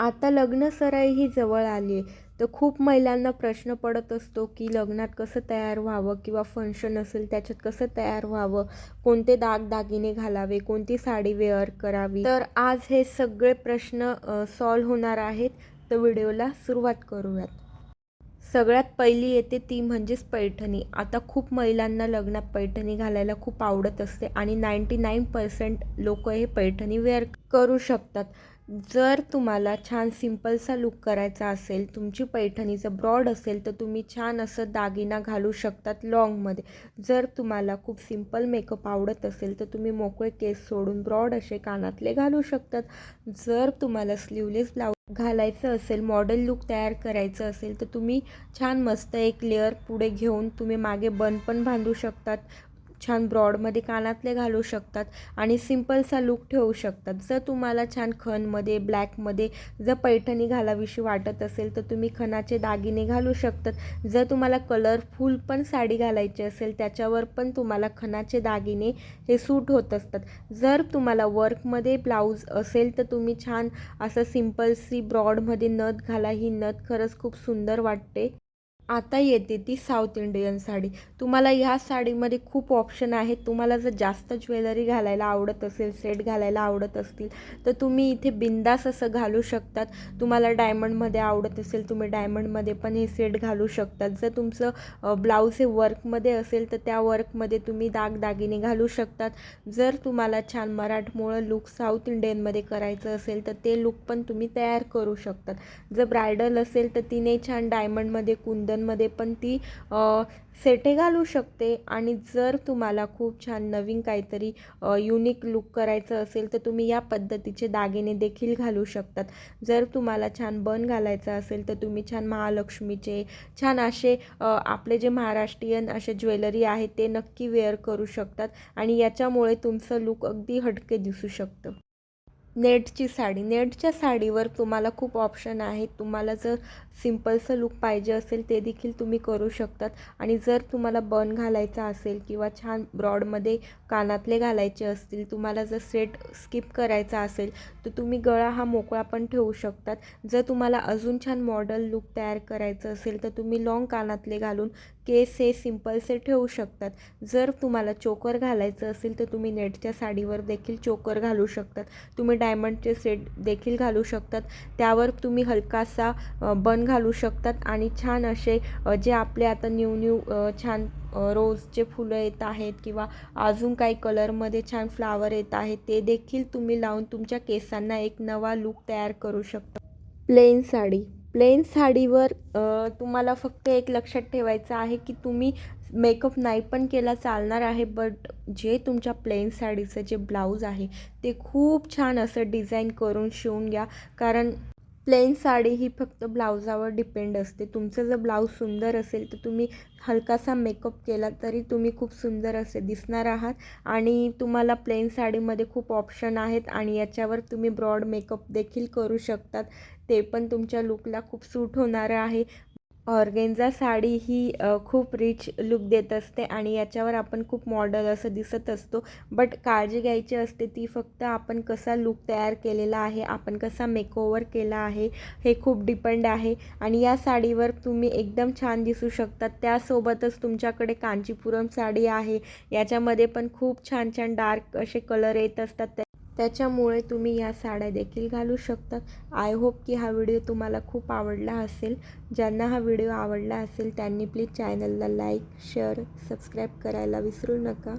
आता लग्न सराई ही जवळ आली आहे. तर खूप महिलांना प्रश्न पडत असतो की लग्नात कसं तयार व्हावं किंवा फंक्शन असेल त्याच्यात कसं तयार व्हावं? कोणते दागदागिने घालावे? कोणती साडी वेअर करावी? तर आज हे सगळे प्रश्न सॉल्व होणार आहेत. तर व्हिडिओला सुरुवात करूयात. सगळ्यात पहिली येते ती म्हणजेच पैठणी. आता खूप महिलांना लग्नात पैठणी घालायला खूप आवडत असते आणि नाईंटी नाईन पर्सेंट लोक हे पैठणी वेअर करू शकतात. जर तुम्हाला छान सिम्पलसा लुक करायचा असेल तुमची पैठणीचं ब्रॉड असेल तर तुम्ही छान असं दागिना घालू शकतात लॉंगमध्ये जर तुम्हाला खूप सिंपल मेकअप आवडत असेल तर तुम्ही मोकळे केस सोडून ब्रॉड असे कानातले घालू शकतात. जर तुम्हाला स्लीवलेस ब्लाऊज घालायचं असेल मॉडेल लुक तयार करायचं असेल तर तुम्ही छान मस्त एक लेअर पुढे घेऊन तुम्ही मागे बन पण बांधू शकतात. छान ब्रॉडमध्ये कानातले घालू शकतात आणि सिम्पलसा लुक ठेवू शकतात. जर तुम्हाला छान खणमध्ये ब्लॅकमध्ये जर पैठणी घालावीशी वाटत असेल तर तुम्ही खणाचे दागिने घालू शकतात. जर तुम्हाला कलरफुल पण साडी घालायची असेल त्याच्यावर पण तुम्हाला खणाचे दागिने हे सूट होत असतात. जर तुम्हाला वर्कमध्ये ब्लाऊज असेल तर तुम्ही छान असं सिम्पलसी ब्रॉडमध्ये नथ घाला. ही नथ खरंच खूप सुंदर वाटते. आता येते ती साऊथ इंडियन साडी. तुम्हाला ह्या साडीमध्ये खूप ऑप्शन आहेत. तुम्हाला जर जास्त ज्वेलरी घालायला आवडत असेल सेट घालायला आवडत असतील तर तुम्ही इथे बिंदास असं घालू शकतात. तुम्हाला डायमंडमध्ये आवडत असेल तुम्ही डायमंडमध्ये पण हे सेट घालू शकतात. जर तुमचं ब्लाऊज हे वर्कमध्ये असेल तर त्या वर्कमध्ये तुम्ही दागदागिने घालू शकतात. जर तुम्हाला छान मराठमोळं लुक साऊथ इंडियनमध्ये करायचं असेल तर ते लुक पण तुम्ही तयार करू शकतात. जर ब्रायडल असेल तर तिने छान डायमंडमध्ये कुंदन मध्ये पण ती सेटे घालू शकते. आणि जर तुम्हाला खूप छान नवीन काहीतरी युनिक लुक करायचं असेल तर तुम्ही या पद्धतीचे दागिने देखील घालू शकतात. जर तुम्हाला छान बन घालायचं असेल तर तुम्ही छान महालक्ष्मीचे छान असे आपले जे महाराष्ट्रीयन असे ज्वेलरी आहे ते नक्की वेअर करू शकतात. आणि याच्यामुळे तुमचं लुक अगदी हटके दिसू शकतं. नेटची साडी. नेटच्या साडीवर तुम्हाला खूप ऑप्शन आहेत तुम्हाला जर सिम्पलचं लुक पाहिजे असेल ते देखील तुम्ही करू शकतात. आणि जर तुम्हाला बन घालायचा असेल किंवा छान ब्रॉडमध्ये कानातले घालायचे असतील तुम्हाला जर सेट स्किप करायचा असेल तर तुम्ही गळा हा मोकळा पण ठेवू शकतात. जर तुम्हाला अजून छान मॉडल लुक तयार करायचं असेल तर तुम्ही लाँग कानातले घालून केस हे सिम्पलसे ठेवू शकतात. जर तुम्हाला चोकर घालायचं असेल तर तुम्ही नेटच्या साडीवर देखील चोकर घालू शकतात. तुम्ही डायमंडचे सेट देखील घालू शकतात. त्यावर तुम्ही हलकासा बन घालू शकतात आणि छान असे जे आपले आता न्यू न्यू छान रोजचे फुलं येत आहेत किंवा अजून काही कलरमध्ये छान फ्लावर येत आहेत ते देखील तुम्ही लावून तुमच्या केसांना एक नवा लुक तयार करू शकता. प्लेन साडी. प्लेन साडीवर तुम्हाला फक्त एक लक्षात ठेवायचं आहे की तुम्ही मेकअप नाही पण केला चालणार आहे बट जे तुमच्या प्लेन साडीचं जे ब्लाऊज आहे ते खूप छान असं डिझाईन करून शिवून घ्या. कारण प्लेन साडी ही फक्त ब्लाऊजावर डिपेंड असते. तुमचं जर ब्लाऊज सुंदर असेल तर तुम्ही हलकासा मेकअप केला तरी तुम्ही खूप सुंदर असे दिसणार आहात. आणि तुम्हाला प्लेन साडीमध्ये खूप ऑप्शन आहेत आणि याच्यावर तुम्ही ब्रॉड मेकअप देखील करू शकतात. ते पण तुमच्या लुकला खूप सूट होणारं आहे. ऑर्गेन्झा साडी ही खूप रिच लुक देत असते आणि याच्यावर आपण खूप मॉडल असं दिसत असतो. बट काळजी घ्यायची असते ती फक्त आपण कसा लुक तयार केलेला आहे आपण कसा मेकओवर केला आहे हे खूप डिपेंड आहे. आणि या साडीवर तुम्ही एकदम छान दिसू शकतात. त्यासोबतच तुमच्याकडे कांचीपुरम साडी आहे. याच्यामध्ये पण खूप छान छान डार्क असे कलर येत असतात. त्याच्यामुळे तुम्ही या साड्या देखील घालू शकतात आय होप की हा व्हिडिओ तुम्हाला खूप आवडला असेल. ज्यांना हा व्हिडिओ आवडला असेल त्यांनी प्लीज चॅनलला लाईक शेअर सबस्क्राईब करायला विसरू नका.